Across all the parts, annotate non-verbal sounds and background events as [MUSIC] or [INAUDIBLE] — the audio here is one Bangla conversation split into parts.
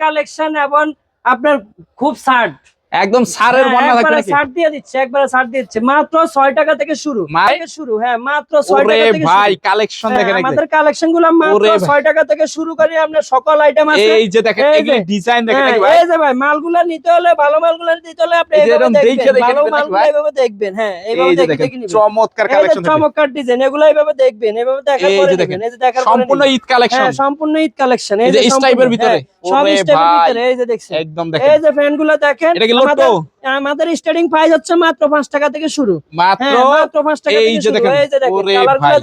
কালেকশন এবং আপনার খুব ছাড় একদম সারের হ্যাঁ, বন্যা থাকবে একবারে নাকি ছাড় দিয়ে দিচ্ছে একবারে ছাড় দিচ্ছে মাত্র ছয় টাকা থেকে শুরু থেকে শুরু হ্যাঁ মাত্র ছয় ওরে টাকা থেকে ভাই কালেকশন হ্যাঁ, দেখেন। আমাদের কালেকশনগুলো মাত্র ওরে ভাই। ছয় টাকা থেকে শুরু করে আপনার সকল আইটেম আছে এই যে দেখেন এগুলি ডিজাইন দেখেন হ্যাঁ, ভাই এই যে ভাই মালগুলা নিতে হলে ভালো মালগুলা নিতে হলে আপনি এইভাবে দেখবেন ভালো মালগুলা এইভাবে দেখবেন হ্যাঁ এইভাবে দেখে দেখে নিবেন চমৎকার কালেকশন চমৎকার ডিজাইন এগুলো এইভাবে দেখবেন এইভাবে দেখার পরে দেখবেন দেখেন, এই যে দেখার পরে সম্পূর্ণ ঈদ কালেকশন হ্যাঁ সম্পূর্ণ ঈদ কালেকশন এই যে স্টাইপের ভিতরে সব স্টাইপের ভিতরে এই যে দেখছেন একদম দেখেন এই যে ফ্যানগুলো দেখেন আমাদের স্টার্টিং প্রাইস হচ্ছে মাত্র টাকা থেকে শুরু। মাত্র হ্যাঁ মাত্র টাকা এই যে দেখেন, যে দেখেন ওরে কালারগুলো ভাই।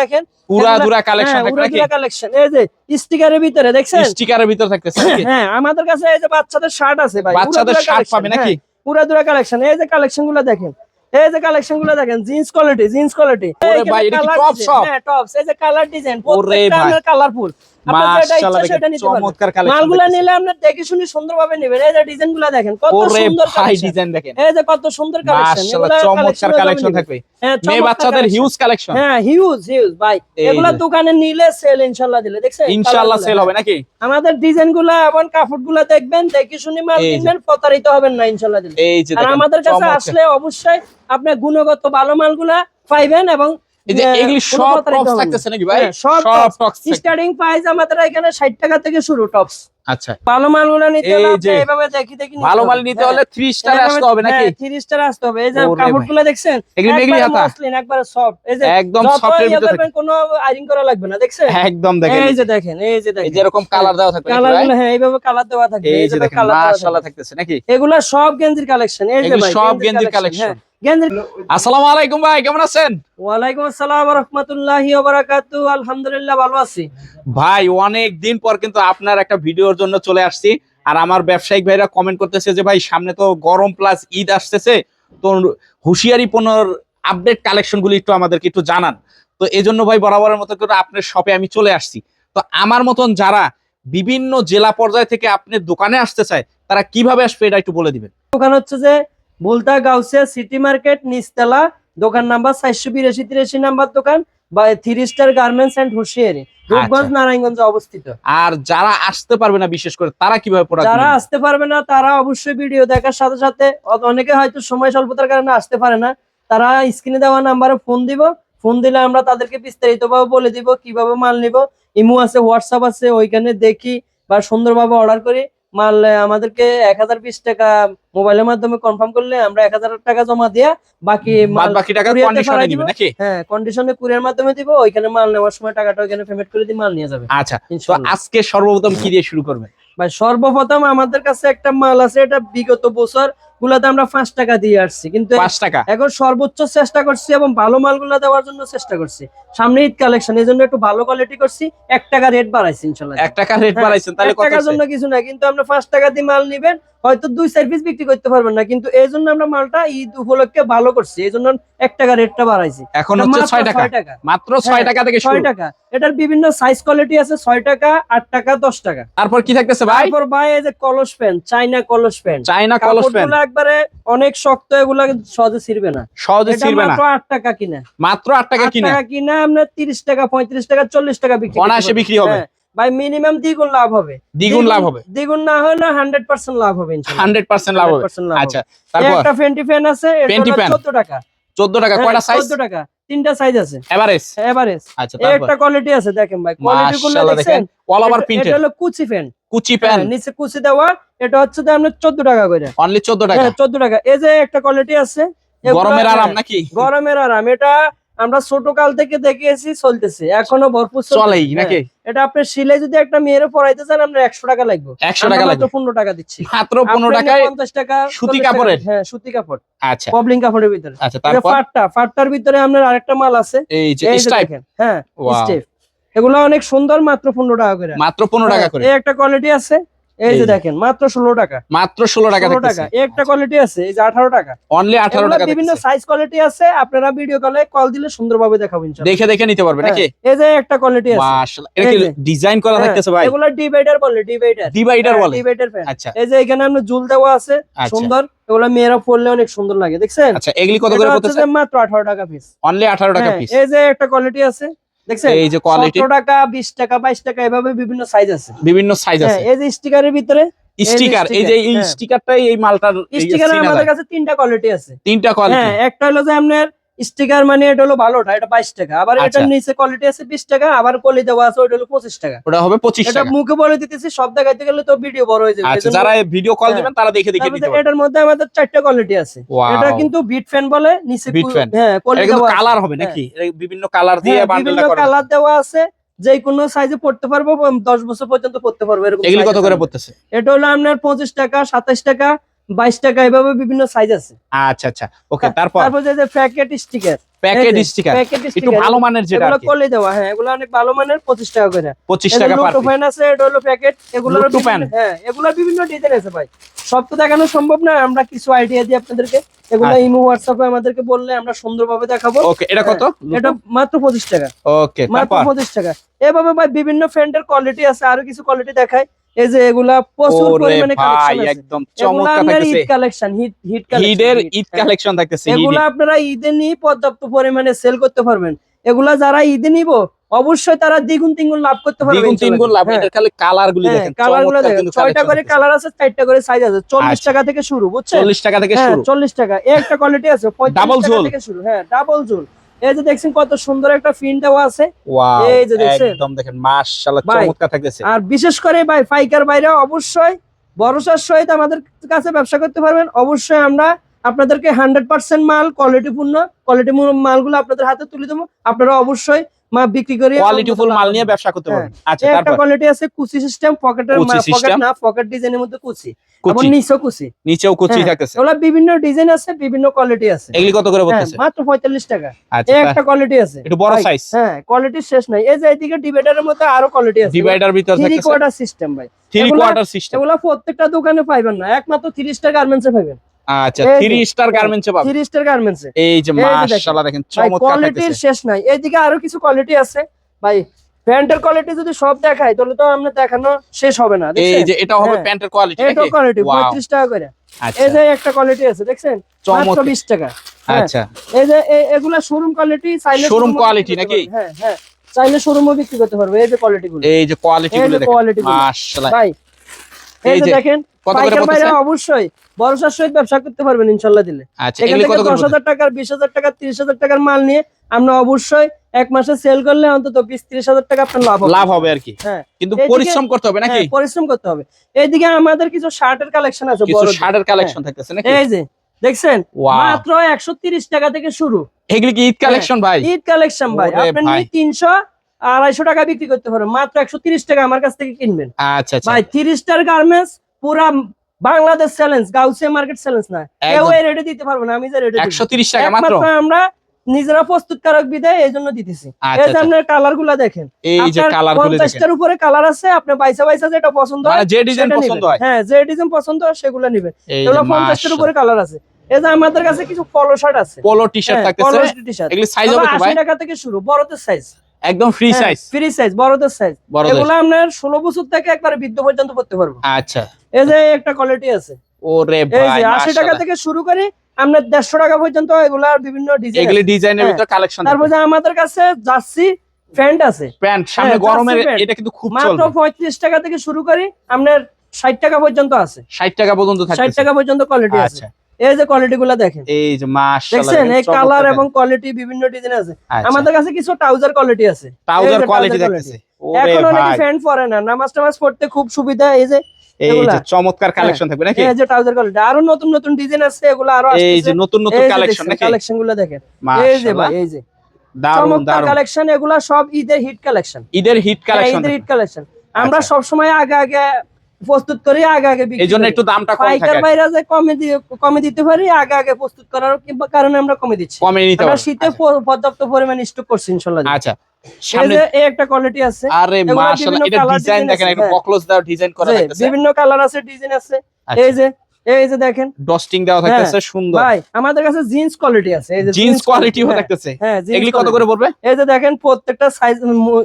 দেখেন পুরা দুরা কালেকশন হ্যাঁ নাকি? কালেকশন এই যে স্টিকারের ভিতরে দেখছেন? স্টিকারের ভিতর থাকতেছে হ্যাঁ আমাদের কাছে এই যে বাচ্চাদের শার্ট আছে ভাই। বাচ্চাদের শার্ট পাবে নাকি? পুরাদুরা কালেকশন এই যে কালেকশনগুলো দেখেন এই যে কালেকশনগুলো দেখেন জিন্স কোয়ালিটি জিন্স কোয়ালিটি ওরে ভাই, এটা কি top shop? হ্যাঁ টপস এই যে কালার ডিজাইন প্রত্যেকটা কালারফুল আপনার যেটা মাশাআল্লাহ ইচ্ছা সেটা দেখেন নিতে পারবেন। চমৎকার কালেকশন মালগুলা নিলে আপনার দেখে শুনে সুন্দরভাবে নেবেন। এই যে ডিজাইনগুলো দেখেন কত সুন্দর ডিজাইন দেখেন। এই যে কত সুন্দর কালেকশন চমৎকার কালেকশন থাকবে। হ্যাঁ মেয়ে বাচ্চাদের হিউজ কালেকশন হ্যাঁ হিউজ হিউজ ভাই। এগুলা দোকানে নিলে সেল ইনশাআল্লাহ দিলে দেখছেন? ইনশাআল্লাহ সেল হবে নাকি? আমাদের ডিজাইনগুলা এবং কাপড়গুলা দেখবেন দেখে শুনে মাল কিনবেন প্রতারিত হবেন না ইনশাল্লাহ দিলে। আর আমাদের কাছে আসলে অবশ্যই আপনার গুণগত ভালো মালগুলা পাইবেন এবং এই যে এগুলি সব টপস থাকতেছে নাকি ভাই? হ্যাঁ, সব সব টপস স্টার্টিং প্রাইস আমাদের এখানে ষাট টাকা থেকে শুরু টপস আচ্ছা। ভালো মালগুলো নিতে হলে আপনি এইভাবে দেখি দেখি ভালো মাল নিতে হলে 3 স্টার আসতে হবে নাকি? স্টার আসতে হবে। এই যে ওরে কাপড়গুলো দেখছেন? এগুলি মেঘলি হাতা মসলিন একবারে সফট এই যে একদম সফটের ইয়ে ভিতরে কোনো আয়রন করা লাগবে না দেখছেন? একদম দেখেন। এই যে দেখেন এই যে এই যে এরকম কালার দেওয়া থাকবে হ্যাঁ এইভাবে কালার দেওয়া থাকবে। এই যে এইভাবে দেখেন colour দেওয়া থাকবে। মাশাআল্লাহ থাকতেছে নাকি? এগুলা সব গেঞ্জির কালেকশন এই যে ভাই সব গেঞ্জির কালেকশন হ্যাঁ, আসসালামু আলাইকুম ভাই কেমন আছেন? ওয়ালাইকুম আসসালাম রহমতুল্লাহি ওবারাকাতু আলহামদুলিল্লাহ ভালো আছি। ভাই অনেক দিন পর কিন্তু আপনার একটা ভিডিওর জন্য চলে আসছি। আর আমার ব্যবসায়িক ভাইরা কমেন্ট করতেছে যে ভাই সামনে তো গরম প্লাস ঈদ আসতেছে। তো হুঁশিয়ারি পণ্যর আপডেট কালেকশন গুলি একটু আমাদেরকে একটু জানান। তো এই জন্য ভাই বরাবরের মতো করে আপনার শপে আমি চলে আসছি। তো আমার মতন যারা বিভিন্ন জেলা পর্যায় থেকে আপনার দোকানে আসতে চায় তারা কীভাবে আসবে এটা একটু বলে দিবেন। দোকান হচ্ছে যে ভুলতা গাউসিয়া সিটি মার্কেট নিচতলা দোকান নাম্বার চারশো বিরাশি তিরাশি নাম্বার দোকান বা three star garments and Hushiyari Rupganj নারায়ণগঞ্জে অবস্থিত। আর যারা আসতে পারবে না বিশেষ করে তারা কীভাবে প্রোডাক্ট যারা আসতে পারবে না তারা অবশ্যই ভিডিও দেখার সাথে সাথে অনেকে হয়তো সময় স্বল্পতার কারণে আসতে পারে না তারা স্ক্রিনে দেওয়া নাম্বারে ফোন দিব ফোন দিলে আমরা তাদেরকে বিস্তারিত ভাবে বলে দিব কীভাবে মাল নিব ইমো আছে হোয়াটসঅ্যাপ আছে ওইখানে দেখি বা সুন্দরভাবে অর্ডার করি। মাল আমাদেরকে এক হাজার বিশ টাকা মোবাইলের মাধ্যমে কনফার্ম করলে আমরা এক হাজার টাকা জমা দিয়ে বাকি বাকি টাকা কন্ডিশনে দিবেন নাকি? হ্যাঁ কন্ডিশনে কুরিয়ার মাধ্যমে দিব ওইখানে মাল নেওয়ার সময় টাকাটা ওইখানে পেমেন্ট করে দিয়ে মাল নিয়ে যাবে। আচ্ছা তো আজকে সর্বপ্রথম কি দিয়ে শুরু করবে ভাই সর্বপ্রথম আমাদের কাছে একটা মাল আছে এটা বিগত বছর গুলাতে আমরা পাঁচ টাকা দিয়ে আসছি কিন্তু পাঁচ টাকা? এখন সর্বোচ্চ চেষ্টা করছি এবং ভালো মালগুলো দেওয়ার জন্য চেষ্টা করছি। সামনে ঈদ কালেকশন এই জন্য একটু ভালো কোয়ালিটি করছি এক টাকা রেট বাড়াইছি ইনশাল্লাহ এক টাকা রেট হ্যাঁ, বাড়াইছেন তাহলে টাকার জন্য কিছু না কিন্তু আপনি পাঁচ টাকা দিয়ে মাল নিবেন হয়তো দুই চার পিস বিক্রি করতে পারবেন না কিন্তু এই জন্য আমরা মালটা ঈদ উপলক্ষে ভালো করছি এই জন্য এক টাকা রেটটা বাড়াইছি। এখন হচ্ছে ছয় টাকা। মাত্র ছয় হ্যাঁ, টাকা থেকে ছয় টাকা। এটার বিভিন্ন সাইজ কোয়ালিটি আছে ছয় টাকা আট টাকা দশ টাকা। তারপর কি থাকতেছে ভাই? তারপর ভাই এই যে কলস প্যান্ট চাইনা কলস প্যান্ট চাইনা কলস প্যান্ট একবারে অনেক শক্ত এগুলা সহজে ছিড়বে না। সহজে এটা ছিড়বে না। মাত্র আট টাকা কিনা। মাত্র আট টাকা আট কিনা? টাকা কিনা আপনার তিরিশ টাকা পঁয়ত্রিশ টাকা চল্লিশ টাকা বিক্রি অনায়াসে বিক্রি হবে। হ্যাঁ, ভাই মিনিমাম দ্বিগুণ লাভ হবে। দ্বিগুণ লাভ হবে? দ্বিগুণ না হলে হান্ড্রেড পার্সেন্ট লাভ হবে ইনশাআল্লাহ। হান্ড্রেড পার্সেন্ট লাভ হবে। 100% লাভ আচ্ছা হবে। এই তারপর? একটা ফেন্টি ফ্যান আছে ফ্যান। চোদ্দ টাকা। চোদ্দ টাকা কয়টা সাইজ চোদ্দ টাকা তিনটা সাইজ আছে। এভারেজ এভারেজ আচ্ছা তারপর? একটা কোয়ালিটি আছে দেখেন ভাই কোয়ালিটি গুলো দেখেন অল ওভার প্রিন্টেড এটা হলো কুচি ফ্যান কুচি প্যান নিচে কুচি দেওয়া এটা হচ্ছে যে আপনার চোদ্দ টাকা করে। অনলি চোদ্দ টাকা? হ্যাঁ চোদ্দ টাকা। এই যে একটা কোয়ালিটি আছে গরমের আরাম নাকি? গরমের আরাম। এটা আমরা ছোট কাল থেকে দেখেছি চলতেছে। এখনও ভরপুর। চলেই হ্যাঁ, নাকি? এটা আপনার শিলে যদি একটা মেয়েরে পড়াইতে চান আমরা একশো টাকা লাগবে। একশো আমরা টাকা মাত্র লাগবে। পনেরো টাকা দিচ্ছি। মাত্র পনেরো আপনি টাকায় পঞ্চাশ টাকা সুতি কাপড়ের? হ্যাঁ সুতি কাপড়। আচ্ছা। পবলিং কাপড়ের ভিতরে। আচ্ছা তারপর? ফাটটা। ফাটটার ভিতরে আপনার আরেকটা মাল আছে। এই যে স্টাইপ হ্যাঁ. স্টেপ। এগুলো অনেক সুন্দর মাত্র পনেরো টাকা করে। মাত্র পনেরো টাকা হ্যাঁ, করে? এই একটা কোয়ালিটি আছে। এই যে। দেখেন মাত্র ষোলো টাকা। মাত্র ষোলো টাকা ষোলো টাকা। একটা কোয়ালিটি আছে এই যে আঠারো টাকা। অনলি আঠারো টাকা বিভিন্ন সাইজ কোয়ালিটি আছে আপনারা ভিডিও কলে কল দিলে সুন্দরভাবে দেখাবো ইনশাআল্লাহ। দেখে দেখে নিতে পারবে নাকি? হ্যাঁ, এই যে একটা কোয়ালিটি আছে। এটা কি ডিজাইন করা হ্যাঁ, থাকতেছে ভাই? এগুলো ডিভাইডার বলে ডিভাইডার ডিভাইডার বলে। ডিভাইডার আচ্ছা। এই যে এখানে আমরা জুল দেওয়া আছে আচ্ছা। সুন্দর। এগুলো মেয়েরা পরলে অনেক সুন্দর লাগে দেখছেন? আচ্ছা এগুলি কত করে পড়তেছে? মাত্র আঠারো টাকা পিস অনলি আঠারো টাকা পিস এই যে একটা কোয়ালিটি আছে দেখছেন? এই যে কোয়ালিটি টাকা বিশ টাকা বাইশ টাকা এভাবে বিভিন্ন সাইজ আছে। বিভিন্ন সাইজ হ্যাঁ আছে। এই যে স্টিকারের ভিতরে স্টিকার এই যে এই হ্যাঁ। স্টিকারটাই এই মালটার স্টিকারের আমাদের কাছে তিনটা কোয়ালিটি আছে। তিনটা হ্যাঁ কোয়ালিটি একটা হলো যে আপনার স্টিকার মানে এটা হলো ভালোটা এটা বাইশ টাকা। আবার আচ্ছা। এটার নিচে কোয়ালিটি আছে বিশ টাকা আবার কলি দেওয়া আছে ওটা হলো পঁচিশ টাকা। ওটা হবে পঁচিশ এটা মুখে বলে দিতেছি সব দেখাইতে গেলে তো ভিডিও বড় হয়ে যাবে। আচ্ছা যারা ভিডিও কল হ্যাঁ। দিবেন তারা দেখে দেখে নিতে এটার মধ্যে আমাদের চারটা কোয়ালিটি আছে। এটা কিন্তু বিট ফ্যান বলে নিচে। হ্যাঁ কলি দেওয়া কালার হবে নাকি? হ্যাঁ। বিভিন্ন কালার দিয়ে হ্যাঁ, বিভিন্ন কালার দেওয়া আছে। যে কোনো সাইজে পড়তে পারব দশ বছর পর্যন্ত পড়তে পারব এরকম কত করে পড়তেছে? এটা হলো আপনার পঁচিশ টাকা সাতাশ টাকা। বাইশ টাকা এভাবে বিভিন্ন সাইজ আছে। আচ্ছা আচ্ছা। ওকে তারপর? তারপর যে packet sticker packet sticker packet একটু ভালো মানের যেটা এগুলো কলে দেওয়া হ্যাঁ এগুলো অনেক ভালো মানের পঁচিশ টাকা করে। পঁচিশ এই যে টাকা পার লুটো আছে এটা হলো প্যাকেট এগুলো লুটো fan? হ্যাঁ এগুলো বিভিন্ন ডিজাইন আছে ভাই। সব তো দেখানো সম্ভব না আমরা কিছু আইডিয়া দিই আপনাদেরকে। এগুলো আচ্ছা। ইমো হোয়াটসঅ্যাপে আমাদেরকে বললে আমরা সুন্দরভাবে দেখাবো। ওকে এটা কত? হ্যাঁ, এটা মাত্র পঁচিশ টাকা। ওকে মাত্র তারপর? পঁচিশ টাকা। এভাবে ভাই বিভিন্ন ফ্যান্ডের কোয়ালিটি আছে আরও কিছু কোয়ালিটি দেখায় এই যে এগুলা প্রচুর পরিমাণে কালেকশন একদম চমৎকার থাকতেছে। ঈদ কালেকশন হিট হিট হিডের ঈদ কালেকশন থাকতেছে এগুলা আপনারা ঈদে নিয়ে পর্যাপ্ত পরিমাণে সেল করতে পারবেন। এগুলা যারা ঈদে নিব অবশ্যই তারা দ্বিগুণ তিনগুণ লাভ করতে পারবে দ্বিগুণ লাভ খালি কালার গুলি দেখেন কালারগুলো দেখেন। ছয়টা করে কালার আছে চারটা করে সাইজ আছে। চল্লিশ আচ্ছা। টাকা থেকে শুরু বুঝছেন? চল্লিশ টাকা থেকে হ্যাঁ শুরু। চল্লিশ টাকা। এই একটা কোয়ালিটি আছে Double পঁয়তাল্লিশ টাকা ঝোল। থেকে শুরু। হ্যাঁ ডাবল জুল এই যে দেখছেন কত সুন্দর একটা ফিন দেওয়া আছে। এই যে দেখছেন? একদম দেখেন মাশাআল্লাহ চমৎকার থাকতেছে। আর বিশেষ করে ভাই ফাইকার বাইরে অবশ্যই ভরসার সহিত আমাদের কাছে ব্যবসা করতে পারবেন। অবশ্যই আমরা আপনাদেরকে হান্ড্রেড পার্সেন্ট মাল কোয়ালিটিপূর্ণ কোয়ালিটি মালগুলো আপনাদের হাতে তুলে দেবো। আপনারা অবশ্যই মা বিক্রি করে মাল নিয়ে ব্যবসা করতে হ্যাঁ। পারবেন আচ্ছা এই একটা কোয়ালিটি আছে কুচি সিস্টেম পকেটের পকেট না পকেট ডিজাইনের মধ্যে কুচি। কুচি। নিচেও কুচি। নিচেও কুচি হ্যাঁ, থাকতেছে। ওগুলা বিভিন্ন ডিজাইন আছে বিভিন্ন কোয়ালিটি আছে। এগুলি কত করে হ্যাঁ, বলতেছে? মাত্র পঁয়তাল্লিশ টাকা। আচ্ছা এই একটা কোয়ালিটি আছে। একটু বড় সাইজ হ্যাঁ কোয়ালিটি শেষ নাই। এই যে এইদিকে ডিভাইডারের মধ্যে আরও কোয়ালিটি আছে। ডিভাইডার ভিতর থ্রি কোয়ার্টার সিস্টেম ভাই। থ্রি কোয়ার্টার সিস্টেম এগুলা প্রত্যেকটা দোকানে পাইবেন না। একমাত্র থ্রি স্টার গার্মেন্টসে পাইবেন। আচ্ছা থ্রি স্টার গার্মেন্টসে পাবেন। থ্রি স্টার গার্মেন্টসে এই যে। মাশাআল্লাহ দেখেন। চমৎকার কোয়ালিটির শেষ নাই। এইদিকে আরও কিছু কোয়ালিটি আছে। ভাই প্যান্টের কোয়ালিটি যদি সব দেখাই তাহলে তো আমরা দেখানো শেষ হবে না এই যে এটা হবে হ্যাঁ। প্যান্টের কোয়ালিটি এটা কোয়ালিটি Wow, পঁয়ত্রিশ টাকা করে। আচ্ছা। এই যে একটা কোয়ালিটি আছে দেখছেন? মাত্র চমৎকার বিশ টাকা। হ্যাঁ। আচ্ছা। এই যে এগুলা শোরুম কোয়ালিটি চাইলে বিক্রি করতে নাকি? হ্যাঁ হ্যাঁ। চাইলে শোরুমও বিক্রি করতে পারবে এই যে কোয়ালিটি গুলো এই যে কোয়ালিটি গুলো দেখেন। মাশাআল্লাহ। ভাই এই এই যে যে দেখেন কত করে পাইকার বাইরে বলতেছে অবশ্যই ভরসার সহিত ব্যবসা করতে পারবেন ইনশাল্লাহ দিলে। এখান এগুলি থেকে কত করে দশ হাজার টাকার বিশ হাজার টাকা তিরিশ হাজার টাকার মাল নিয়ে আমরা অবশ্যই এক মাসে সেল করলে অন্তত বিশ ত্রিশ হাজার টাকা আপনার লাভ লাভ হবে আর কি। হ্যাঁ। কিন্তু পরিশ্রম করতে হবে নাকি? হ্যাঁ, পরিশ্রম করতে হবে। এইদিকে আমাদের কিছু শার্টের কালেকশন আছে কিছু শার্টের কালেকশন থাকতেছে নাকি? এই যে দেখছেন? মাত্র একশো তিরিশ টাকা থেকে শুরু। এগুলি কি ঈদ কালেকশন ভাই? ঈদ কালেকশন ভাই। আপনি তিনশো আড়াইশো টাকা বিক্রি করতে পারবেন মাত্র একশো তিরিশ টাকা আমার কাছ থেকে কিনবেন। আচ্ছা আচ্ছা। ভাই তিরিশ স্টার গার্মেন্টস পুরা Bangladesh challenge Gausia market challenge না কেউ এই রেটে দিতে পারবে না আমি যে রেটে একশো তিরিশ টাকা মাত্র? আমরা নিজেরা প্রস্তুতকারক বিদায় এই জন্য দিতেছি। এই আচ্ছা যে আচ্ছা। আপনার কালারগুলা দেখেন এই যে কালারগুলো দেখেন। পঞ্চাশটার উপরে কালার আছে আপনার বাইসা বাইসা যেটা পছন্দ হয় মানে যে ডিজাইন পছন্দ হয়। হ্যাঁ যে ডিজাইন পছন্দ হয় সেগুলো নিবেন। এই এগুলো পঞ্চাশটার উপরে কালার আছে। এই যে আমাদের কাছে কিছু পলো শার্ট আছে। পোলো টি শার্ট থাকতেছে। টি-শার্ট এগুলি সাইজ হবে তো ভাই? আশি টাকা থেকে শুরু বড়দের সাইজ একদম ফ্রি সাইজ ফ্রি সাইজ বড়দের সাইজ এগুলো আপনার ষোলো বছর থেকে একবারে বৃদ্ধ পর্যন্ত পড়তে পারব। আচ্ছা। এই যে একটা কোয়ালিটি আছে। ওরে ভাই যে আশি টাকা থেকে শুরু করে আপনার দেড়শো টাকা পর্যন্ত এগুলার বিভিন্ন ডিজাইন এগুলি ডিজাইনের। ভিতর কালেকশন তারপর যে আমাদের কাছে জার্সি প্যান্ট আছে। প্যান্ট সামনে হ্যাঁ, গরমের এটা কিন্তু খুব মাত্র চলবে পঁয়ত্রিশ টাকা থেকে শুরু করি আপনার ষাট টাকা পর্যন্ত আছে। 60 টাকা পর্যন্ত ষাট থাকতেছে টাকা পর্যন্ত কোয়ালিটি আছে। আচ্ছা এই যে কোয়ালিটি গুলা দেখেন। এই যে মাশাআল্লাহ দেখছেন? এই কালার এবং কোয়ালিটি বিভিন্ন ডিজাইন আছে। আমাদের কাছে কিছু ট্রাউজার কোয়ালিটি আছে। ট্রাউজার কোয়ালিটি দেখতেছে। এখন অনেকে প্যান্ট পরে না নামাজ টামাজ পড়তে খুব সুবিধা এই যে এই যে চমৎকার কালেকশন থাকবে নাকি? এই যে ট্রাউজার কোয়ালিটি আরও নতুন নতুন ডিজাইন আছে এগুলো আরও এই যে নতুন নতুন কালেকশন নাকি? কালেকশনগুলো দেখেন। এই যে ভাই এই যে। দারুণ দারুণ কালেকশন এগুলা সব ঈদের হিট কালেকশন ঈদের হিট কালেকশন ঈদের হিট কালেকশন আমরা আচ্ছা। সব সময় আগে আগে প্রস্তুত করি আগে আগে এই জন্য একটু দামটা কম পাইকার থাকে। বাইরে যে কমে দিয়ে কমে দিতে পারি আগে আগে প্রস্তুত করার কারণে আমরা কমে দিচ্ছি। কমে নিতে আমরা শীতে পর্যাপ্ত পরিমাণ স্টক করছি ইনশাল্লাহ আচ্ছা সামনে এই একটা কোয়ালিটি আছে। আরে মাশাআল্লাহ বিভিন্ন এটা ডিজাইন দেখেন আছে, একটু হ্যাঁ। বকলস দেওয়া ডিজাইন করা থাকতেছে। বিভিন্ন কালার আছে ডিজাইন আছে। আচ্ছা। এই যে এই যে দেখেন। ডস্টিং দেওয়া থাকতেছে সুন্দর। ভাই আমাদের কাছে জিন্স কোয়ালিটি আছে। এই যে জিন্স jeans কোয়ালিটিও হ্যাঁ, থাকতেছে। হ্যাঁ এগুলি কত করে পড়বে? এই যে দেখেন প্রত্যেকটা সাইজ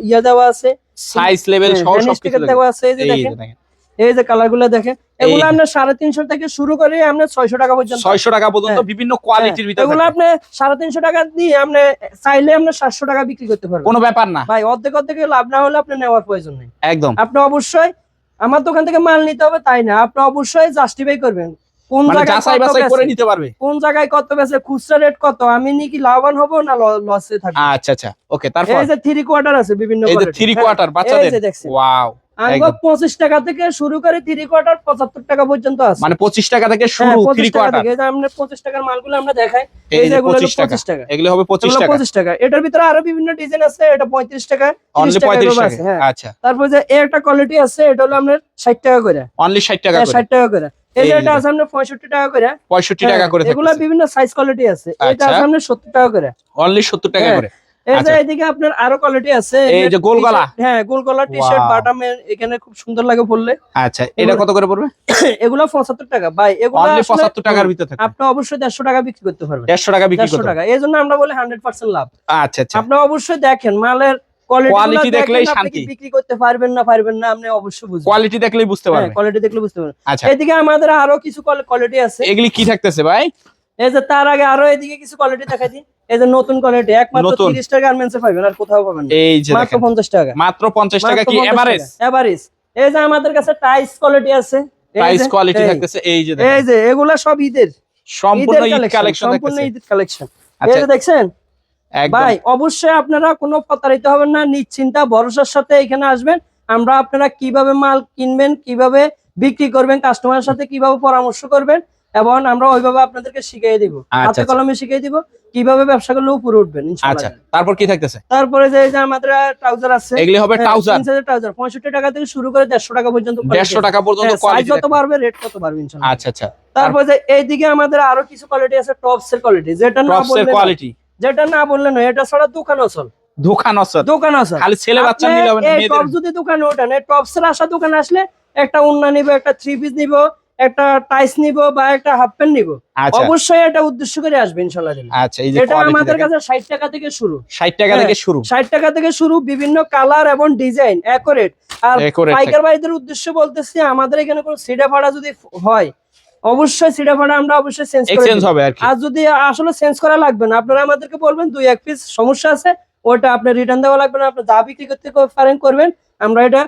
ইয়ে দেওয়া আছে। সাইজ লেভেল হ্যাঁ, সহ hand সবকিছু দেওয়া আছে। এই যে দেখেন। এই যে কালারগুলো দেখেন এগুলো আপনার সাড়ে তিনশো থেকে শুরু করে আপনার ছয়শো টাকা পর্যন্ত। ছয়শো টাকা পর্যন্ত হ্যাঁ। বিভিন্ন কোয়ালিটির ভিতরে এগুলো আপনি সাড়ে তিনশো টাকা দিয়ে আপনি চাইলে আপনি সাতশো টাকা বিক্রি করতে পারবেন কোনো ব্যাপার না। ভাই অর্ধেক অর্ধেক লাভ না হলে আপনি নেওয়ার প্রয়োজন নেই। একদম। আপনি অবশ্যই আমার দোকান থেকে মাল নিতে হবে তাই না? আপনি অবশ্যই জাস্টিফাই করবেন। কোন মানে জায়গায় করে নিতে পারবে। কোন জায়গায় কত বেছে খুচরা রেট কত? আমি নি কি লাভবান হব না লসে থাকব? আচ্ছা আচ্ছা। ওকে তারপর? এই যে থ্রি কোয়ার্টার আছে বিভিন্ন এই যে থ্রি হ্যাঁ, কোয়ার্টার বাচ্চাদের। ওয়াও। পঁচিশ টাকা থেকে শুরু করে থ্রি কোয়ার্টার পঁচাত্তর টাকা পর্যন্ত আছে। মানে পঁচিশ টাকা থেকে হ্যাঁ, শুরু 25 থ্রি কোয়ার্টার আমরা পঁচিশ টাকার মালগুলো আমরা দেখাই এগুলো পঁচিশ টাকা। 25 টাকা। এগুলো হবে পঁচিশ টাকা। পঁচিশ টাকা। এটার ভিতরে আরও বিভিন্ন ডিজাইন আছে এটা পঁয়ত্রিশ টাকা অনলি 30 টাকা পঁয়ত্রিশ এভাবে টাকা। আছে, হ্যাঁ। আচ্ছা। তারপর যে একটা কোয়ালিটি আছে এটা হলো আপনার ষাট টাকা করে। অনলি ষাট টাকা করে। ষাট টাকা করে। এটা আছে আপনার পঁয়ষট্টি টাকা করে। পঁয়ষট্টি টাকা হ্যাঁ, করে এগুলা বিভিন্ন সাইজ কোয়ালিটি আছে। এটা আচ্ছা। আছে আপনার সত্তর টাকা করে। অনলি সত্তর টাকা হ্যাঁ। করে। এদিকে আপনার আরও কোয়ালিটি আছে। এই যে গোল গলা। হ্যাঁ গোল গলা টি শার্ট Wow. এখানে খুব সুন্দর লাগে আচ্ছা এটা কত করে পড়বে? [COUGHS] এগুলো পঁচাত্তর টাকা। ভাই এগুলো অনলি আসলে- পঁচাত্তর টাকার ভিতরে থাকে আপনি অবশ্যই দেড়শো টাকা বিক্রি করতে পারবেন। টাকা বিক্রি টাকা। আমরা বলি হান্ড্রেড পার্সেন্ট লাভ। আচ্ছা আচ্ছা। আপনি অবশ্যই দেখেন মালের কোয়ালিটি দেখলেই শান্তি। বিক্রি করতে পারবেন না পারবেন না আপনি অবশ্যই বুঝবেন। কোয়ালিটি দেখলেই বুঝতে কোয়ালিটি দেখলে বুঝতে পারবেন। আচ্ছা। এদিকে আমাদের আরও কিছু কোয়ালিটি আছে। এগুলি কি থাকতেছে ভাই? এই যে তার আগে আরও এদিকে কিছু কোয়ালিটি দেখাই দিই। এই যে নতুন কোয়ালিটি একমাত্র নতুন। তিরিশ টাকা গার্মেন্টস পাবেন আর কোথাও পাবেন না। এই যে মাত্র দেখেন। পঞ্চাশ টাকা। মাত্র পঞ্চাশ টাকা কি এভারেজ এভারেজ এই যে আমাদের কাছে টাইস কোয়ালিটি আছে। যে, কোয়ালিটি থাকতেছে এই যে এই যে এগুলা সব ঈদের। সম্পূর্ণ ঈদ কালেকশন সম্পূর্ণ ঈদের কালেকশন এই আচ্ছা। যে দেখছেন? ভাই অবশ্যই আপনারা কোনো প্রতারিত হবেন না নিশ্চিন্তা ভরসার সাথে এখানে আসবেন। আমরা আপনারা কীভাবে মাল কিনবেন কীভাবে বিক্রি করবেন কাস্টমারের সাথে কীভাবে পরামর্শ করবেন এবং আমরা ওইভাবে আপনাদেরকে শিখিয়ে দিব। আচ্ছা, হাতে আচ্ছা। কলমে শিখিয়ে দিব কীভাবে ব্যবসা করলে উপরে উঠবেন আচ্ছা তারপর কি থাকতেছে? তারপরে যে যে আমাদের ট্রাউজার আছে এগুলি হবে ট্রাউজার। ট্রাউজার পঁয়ষট্টি টাকা থেকে শুরু করে দেড়শো টাকা পর্যন্ত দেড়শো টাকা পর্যন্ত সাইজ কোয়ালিটি যত বাড়বে রেট তত বাড়বে ইনশাআল্লাহ। আচ্ছা আচ্ছা। তারপরে যে এইদিকে আমাদের আরও কিছু কোয়ালিটি আছে টপস এর কোয়ালিটি যেটা না বললে কোয়ালিটি যেটা না বললে নয় এটা ছাড়া দোকান অসল দোকান আছে দোকান অসল খালি ছেলে বাচ্চা নিলে হবে না এই মেয়েদের। টপ যদি দোকানে ওঠেন এই টপস এর আসা দোকানে আসলে একটা উন্না নিব একটা থ্রি পিস নিব একটা টাইস নিব বা একটা হাফ প্যান্ট নিব অবশ্যই এটা উদ্দেশ্য করে আসবে ইনশাল্লাহ আচ্ছা এই যে এটা আমাদের কাছে ষাট টাকা থেকে শুরু। ষাট টাকা হ্যাঁ, থেকে শুরু। ষাট টাকা থেকে শুরু বিভিন্ন কালার এবং ডিজাইন অ্যাকোরেট আর পাইকার ভাইদের উদ্দেশ্য বলতেছি আমাদের এখানে কোনো সিডা ভাড়া যদি হয় অবশ্যই সিডা ভাড়া আমরা অবশ্যই চেঞ্জ করে এক্সচেঞ্জ হবে আর কি। আর যদি আসলে চেঞ্জ করা লাগবে না আপনারা আমাদেরকে বলবেন দুই এক পিস সমস্যা আছে ওটা আপনি রিটার্ন দেওয়া লাগবে না আপনি যা বিক্রি করতে পারেন করবেন আমরা এটা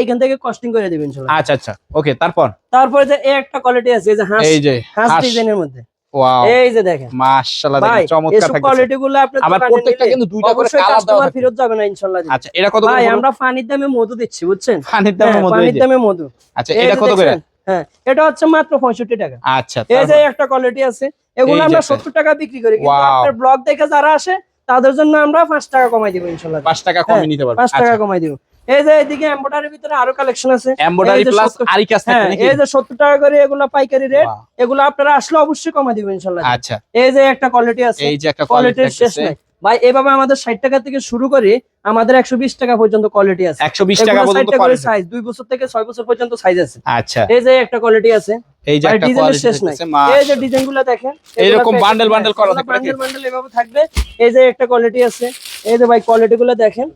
এইখান থেকে কস্টিং করে দেবেন ইনশাআল্লাহ আচ্ছা আচ্ছা। ওকে তারপর? তারপরে যে এই একটা কোয়ালিটি আছে এই যে হাঁস এই যে হাঁস ডিজাইনের মধ্যে। ওয়াও এই যে দেখেন। মাশাআল্লাহ দেখেন চমৎকার এসব থাকতেছে। কোয়ালিটি আপনি আবার প্রত্যেকটা কিন্তু দুইটা করে কালার দেওয়া ফেরত যাবে না ইনশাআল্লাহ আচ্ছা এটা কত ভাই আমরা পানির দামে মধু দিচ্ছি বুঝছেন? পানির দামের হ্যাঁ, এই পানির দামে মধু। আচ্ছা এটা কত করে? হ্যাঁ এটা হচ্ছে মাত্র পঁয়ষট্টি টাকা। আচ্ছা এই যে একটা কোয়ালিটি আছে এগুলো আমরা একটা। সত্তর টাকা বিক্রি করি কিন্তু আপনার ব্লগ দেখে যারা আসে তাদের জন্য আমরা পাঁচ টাকা কমাই দিব ইনশাল্লাহ পাঁচ টাকা হ্যাঁ, কমে নিতে পারবে। পাঁচ আচ্ছা। টাকা কমাই দিব। এই যে এদিকে এম্বয়ডারির ভিতরে আরও কালেকশন আছে। এমব্রয়ডারি প্লাস আরি কাজ থাকে নাকি? এই যে সত্তর টাকা করে এগুলো পাইকারি রেট এগুলো আপনারা আসলে অবশ্যই কমাই দিব ইনশাল্লাহ। আচ্ছা। এই যে একটা কোয়ালিটি আছে। এই যে একটা কোয়ালিটি শেষ নাই। ভাই এভাবে আমাদের ষাট টাকা থেকে শুরু করে আমাদের একশো বিশ টাকা পর্যন্ত কোয়ালিটি আছে। একশো বিশ টাকা পর্যন্ত quality। সাইজ দুই বছর থেকে ছয় বছর পর্যন্ত সাইজ আছে। আচ্ছা। এই যে একটা কোয়ালিটি আছে। এই যে একটা কোয়ালিটি শেষ নাই। এই যে ডিজাইনগুলো দেখেন এইরকম bundle bundle করা নাকি? বান্ডেল বান্ডেল এভাবে থাকবে। এই যে একটা কোয়ালিটি আছে। এই যে ভাই কোয়ালিটি গুলো দেখেন।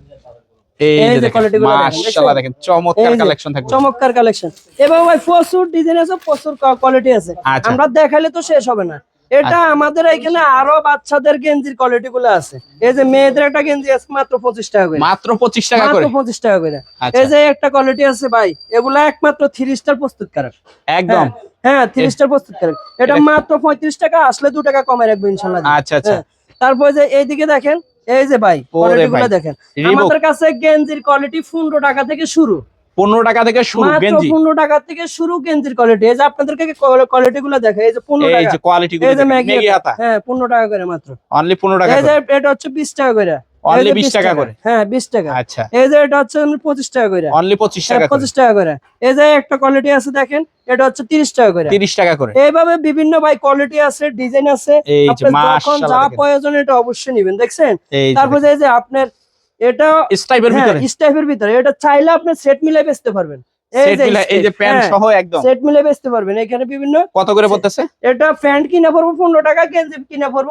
এই এই যে যে গুলো মাশাআল্লাহ দেখেন চমৎকার কালেকশন থাকবে। চমৎকার কালেকশন এভাবে ভাই প্রচুর ডিজাইন আছে প্রচুর কোয়ালিটি আছে। আচ্ছা। আমরা দেখাইলে তো শেষ হবে না। এটা আমাদের এখানে আরও বাচ্চাদের গেঞ্জির কোয়ালিটি গুলো আছে। এই যে মেয়েদের একটা গেঞ্জি আছে মাত্র পঁচিশ টাকা করে। মাত্র পঁচিশ টাকা করে? পঁচিশ টাকা করে। আচ্ছা। এই যে একটা কোয়ালিটি আছে ভাই এগুলা একমাত্র থ্রি স্টার প্রস্তুতকারক। একদম। হ্যাঁ থ্রি স্টার প্রস্তুতকারক। এটা এটা- মাত্র পঁয়ত্রিশ টাকা আসলে দু টাকা কমে রাখব ইনশাল্লাহ আচ্ছা আচ্ছা। হ্যাঁ। তারপরে যে এইদিকে দেখেন এই যে ভাই ওরে কোয়ালিটি দেখেন। আমাদের কাছে গেঞ্জির কোয়ালিটি পনেরো টাকা থেকে শুরু। পনেরো টাকা থেকে শুরু গেঞ্জি পনেরো টাকা থেকে শুরু গেঞ্জির কোয়ালিটি এই যে আপনাদেরকে কোয়ালিটি গুলো দেখে এই যে পনেরো এই টাকা। যে কোয়ালিটি এই যে ম্যাগি হাতা। হ্যাঁ পনেরো টাকা করে মাত্র। অনলি পনেরো টাকা এই যে এটা হচ্ছে বিশ টাকা করে। এই অনলি যে বিশ টাকা করে। হ্যাঁ বিশ টাকা। আচ্ছা। এই যে এটা হচ্ছে পঁচিশ টাকা করে। অনলি পঁচিশ টাকা করে। পঁচিশ টাকা করে। এই যে একটা কোয়ালিটি আছে দেখেন। এটা হচ্ছে তিরিশ টাকা করে। তিরিশ টাকা করে। এইভাবে বিভিন্ন ভাই কোয়ালিটি আছে ডিজাইন আছে। যখন যা প্রয়োজন এটা অবশ্যই নিবেন দেখছেন? তারপর যে এই যে আপনার এটা স্টাইপের ভিতরে। স্টাইপের ভিতরে। এটা চাইলে আপনি সেট মিলাই বেচতে পারবেন। এই যে প্যান্ট হ্যাঁ। সহ একদম। সেট মিলে বেচতে পারবেন। এখানে বিভিন্ন কত করে পড়তেছে? এটা প্যান্ট কিনা পড়ব টাকা গেঞ্জি কিনা পড়ব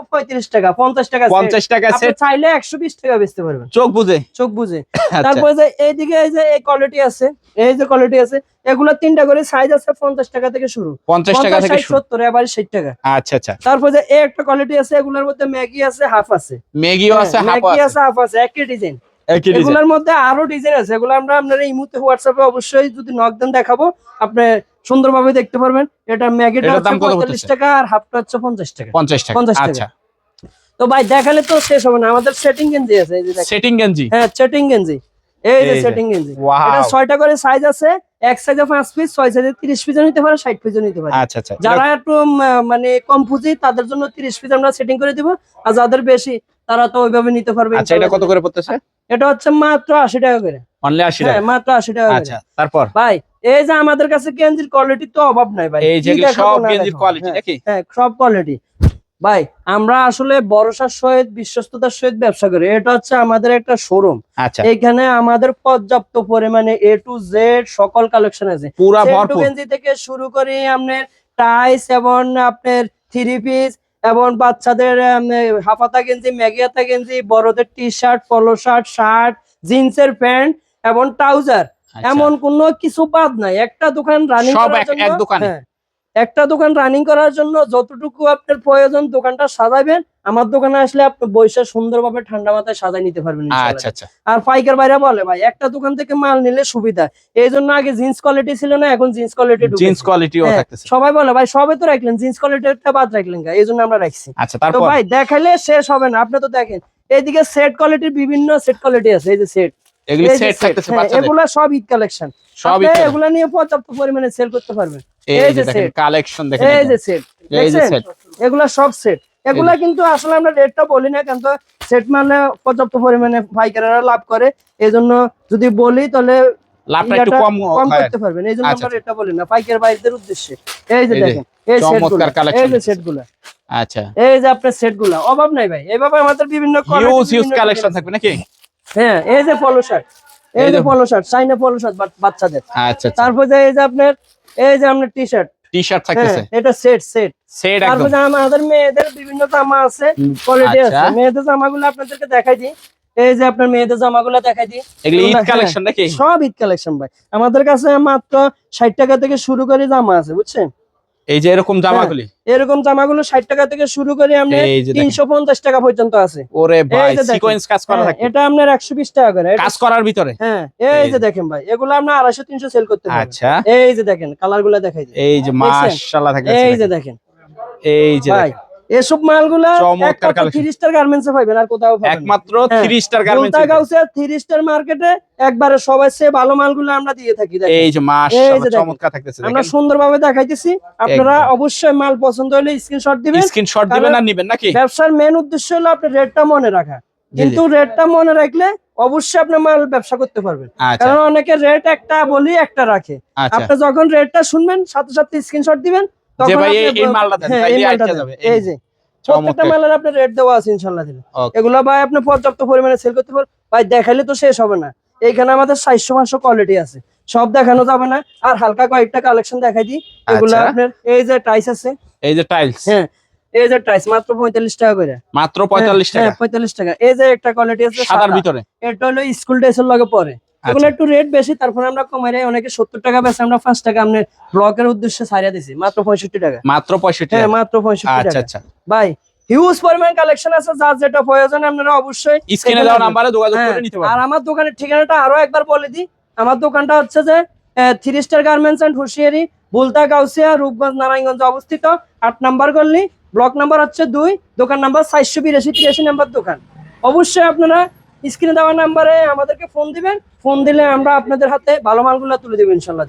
টাকা পঞ্চাশ টাকা set। পঞ্চাশ টাকা সেট চাইলে একশো বিশ টাকা বেচতে পারবেন। চোখ বুঝে চোখ বুঝে [LAUGHS] তারপরে যে এইদিকে এই যে এই কোয়ালিটি আছে এই যে কোয়ালিটি আছে এগুলা তিনটা করে সাইজ আছে পঞ্চাশ টাকা থেকে শুরু। পঞ্চাশ টাকা থেকে ষাট শুরু। সত্তর এবার ষাট টাকা। আচ্ছা আচ্ছা। তারপর যে এই একটা কোয়ালিটি আছে এগুলোর মধ্যে ম্যাগি আছে হাফ আছে। ম্যাগিও আছে হ্যাঁ, হাফ ম্যাগি আছে। আছে হাফ আছে একই ডিজাইন এগুলোর মধ্যে আরও ডিজাইন আছে। এগুলো আমরা আপনার এই মুহূর্তে হোয়াটসঅ্যাপে অবশ্যই যদি নক দেন দেখাবো আপনি সুন্দরভাবে দেখতে পারবেন। এটা ম্যাগিটা হচ্ছে পঁয়তাল্লিশ টাকা আর হাফটা হচ্ছে পঞ্চাশ টাকা। পঞ্চাশ টাকা। 50 টাকা। আচ্ছা। তো ভাই দেখালে তো শেষ হবে না। আমাদের সেটিং গেঞ্জি আছে এই যে দেখেন। সেটিং গেঞ্জি? হ্যাঁ সেটিং গেঞ্জি। এই যে সেটিং গেঞ্জি। এটা ছয়টা করে সাইজ আছে। এক সাইজে পাঁচ পিস ছয় সাইজে তিরিশ পিসও নিতে পারে ষাট পিসও নিতে পারে। আচ্ছা আচ্ছা। যারা একটু মানে কম পুঁজি তাদের জন্য তিরিশ পিস আমরা সেটিং করে দিব। আর যাদের বেশি তারা তো ওইভাবে নিতে পারবে আচ্ছা এটা কত করে পড়তেছে? এটা হচ্ছে মাত্র আশি টাকা করে। অনলি আশি টাকা? হ্যাঁ মাত্র আশি টাকা করে। আচ্ছা তারপর? ভাই এই যে আমাদের কাছে গেঞ্জির কোয়ালিটি তো অভাব নাই ভাই। এই দেখাবো সব গেঞ্জির কোয়ালিটি হ্যাঁ, নাকি? হ্যাঁ সব কোয়ালিটি ভাই আমরা আসলে ভরসার সহিত বিশ্বস্ততার সহিত ব্যবসা করি। এটা হচ্ছে আমাদের একটা শোরুম আচ্ছা। এখানে আমাদের পর্যাপ্ত পরিমাণে এ টু জেড সকল কালেকশন আছে। পুরা ভরপুর। গেঞ্জি থেকে শুরু করে আপনার টাইস এবং আপনার থ্রি পিস এবং বাচ্চাদের হাফাতা গেঞ্জি ম্যাগিয়াতা গেঞ্জি বড়দের T shirt polo shirt shirt জিন্সের প্যান্ট এবং ট্রাউজার। আচ্ছা। এমন কোনো কিছু বাদ নাই। একটা দোকান রানিং করার জন্য হ্যাঁ, একটা দোকান রানিং করার জন্য যতটুকু আপনার প্রয়োজন দোকানটা সাজাবেন। আমার দোকানে আসলে আপনি বৈশা সুন্দরভাবে ঠান্ডা মাথায় সাজাই নিতে পারবেন আচ্ছা আচ্ছা। আর পাইকার বাইরে বলে ভাই একটা দোকান থেকে মাল নিলে সুবিধা। এই জন্য আগে জিন্স কোয়ালিটি ছিল না এখন জিন্স কোয়ালিটি জিন্স কোয়ালিটিও হ্যাঁ, থাকতেছে। সবাই বলে ভাই সবে তো রাখলেন জিন্স কোয়ালিটিটা বাদ রাখলেন এই জন্য আমরা রাখছি। আচ্ছা তো তারপর? ভাই দেখাইলে শেষ হবে না। আপনি তো দেখেন এইদিকে সেট কোয়ালিটির বিভিন্ন সেট কোয়ালিটি আছে এই যে সেট। এগুলি সেট থাকতেছে বাচ্চাদের? এগুলা সব ঈদ কালেকশন। সব এগুলা নিয়ে পর্যাপ্ত পরিমাণে সেল করতে পারবেন। এই যে যে দেখেন কালেকশন দেখেন এই যে সেট। এই যে সেট। এগুলা সব সেট। এগুলা কিন্তু আসলে আমরা রেটটা বলি না কিন্তু সেট মানে পর্যাপ্ত পরিমাণে পাইকারেরা লাভ করে। এই জন্য যদি বলি তাহলে লাভটা একটু কম কম করতে পারবেন। এই জন্য আচ্ছা, আমরা রেটটা বলি না পাইকার বাইরদের উদ্দেশ্যে। এই যে এই দেখেন এই সেটগুলো এই যে সেটগুলো আচ্ছা। এই যে আপনার সেটগুলো অভাব নাই ভাই। এইভাবে আমাদের বিভিন্ন হিউজ হিউজ কালেকশন থাকবে নাকি? হ্যাঁ এই যে পলো শার্ট এই যে পলো শার্ট চাইনা পলো শার্ট বাচ্চাদের। আচ্ছা আচ্ছা। তারপর যে এই যে আপনার এই যে আপনার টি শার্ট টি শার্ট হ্যাঁ থাকতেছে? এটা সেট সেট সেট একদম। তারপরে আমাদের মেয়েদের বিভিন্ন জামা আছে কোয়ালিটি আচ্ছা। আছে। মেয়েদের জামাগুলো আপনাদেরকে দেখাই দিই। এই যে আপনার মেয়েদের জামাগুলো দেখাই দিই। এগুলো ঈদ হ্যাঁ। কালেকশন নাকি? সব ঈদ কালেকশন ভাই। আমাদের কাছে মাত্র ষাট টাকা থেকে শুরু করে জামা আছে বুঝছেন? এই যে এরকম জামাগুলি? এরকম জামাগুলো ষাট টাকা থেকে শুরু করে তিনশো পঞ্চাশ টাকা পর্যন্ত আছে। ওরে ভাই সিকোয়েন্স কাজ করা হ্যাঁ, থাকে এটা আপনার একশো বিশ টাকা করে। কাজ করার ভিতরে? হ্যাঁ এই যে। দেখেন ভাই এগুলো আপনি আড়াইশো তিনশো সেল করতে পারি আচ্ছা। এই যে দেখেন কালারগুলা দেখাই এই যে? মাশাআল্লাহ থাকে এই যে দেখেন। এই যে ভাই। এসব মালগুলা collection। থ্রি স্টার গার্মেন্টস এ পাবেন আর কোথাও একমাত্র three star garments three star মার্কেটে একবারে সবাই সে ভালো মালগুলো আমরা দিয়ে থাকি এই যে মাশাআল্লাহ চমৎকার থাকতেছে আমরা সুন্দরভাবে দেখাইতেছি। আপনারা অবশ্যই মাল পছন্দ হলে স্ক্রিনশট দিবেন। স্ক্রিনশট দিবেন আর নিবেন নাকি? ব্যবসার মেন উদ্দেশ্য হলো আপনার রেটটা মনে রাখা। কিন্তু রেটটা মনে রাখলে অবশ্যই আপনার মাল ব্যবসা করতে পারবেন। আচ্ছা। কারণ অনেকে রেট একটা বলি একটা রাখে। আচ্ছা। আপনি যখন রেটটা শুনবেন সাথে সাথে স্ক্রিনশট দিবেন যে ভাই এই- মালটা দেন হ্যাঁ, তাইলে দেন। যাবে এই যে প্রত্যেকটা মালের আপনার রেট দেওয়া আছে ইনশাল্লাহ দিলে। এগুলো ভাই আপনি পর্যাপ্ত পরিমাণে সেল করতে পারবেন ভাই দেখালে তো শেষ হবে না। এইখানে আমাদের সাতশো পাঁচশো কোয়ালিটি আছে। সব দেখানো যাবে না। আর হালকা কয়েকটা কালেকশন দেখাই দিই। এগুলো আচ্ছা। আপনার এই যে টাইস আছে। এই যে টাইলস হ্যাঁ এই যে টাইস মাত্র পঁয়তাল্লিশ টাকা করে। মাত্র পঁয়তাল্লিশ হ্যাঁ, টাকা। পঁয়তাল্লিশ টাকা। এই যে একটা কোয়ালিটি আছে সাদার ভিতরে। এটা হলো স্কুল ড্রেসের লগে পরে। এগুলো আচ্ছা। একটু রেট বেশি তারপরে আমরা কমাই রাই অনেকে সত্তর টাকা বেশি আমরা পাঁচ টাকা। আপনার ব্লকের উদ্দেশ্যে ছাড়িয়ে দিছি মাত্র পঁয়ষট্টি টাকা। মাত্র পঁয়ষট্টি হ্যাঁ মাত্র পঁয়ষট্টি আচ্ছা আচ্ছা। ভাই হিউজ পরিমাণ কালেকশন আছে যার যেটা প্রয়োজন আপনারা অবশ্যই স্ক্রিনে দেওয়া আসবেন। যোগাযোগ হ্যাঁ, করে নিতে আর আমার দোকানের ঠিকানাটা আরও একবার বলে দিই। আমার দোকানটা হচ্ছে যে three star garments Hushiyari Bulta Gausia Rupganj Narayanganj অবস্থিত। আট নাম্বার গল্লি ব্লক নাম্বার হচ্ছে দুই দোকান নাম্বার চারশো বিরাশি তিরাশি নাম্বার দোকান। অবশ্যই আপনারা স্ক্রিনে দেওয়া নাম্বারে আমাদেরকে ফোন দিবেন। ফোন দিলে আমরা আপনাদের হাতে ভালো মালগুলো তুলে দেবো ইনশাল্লাহ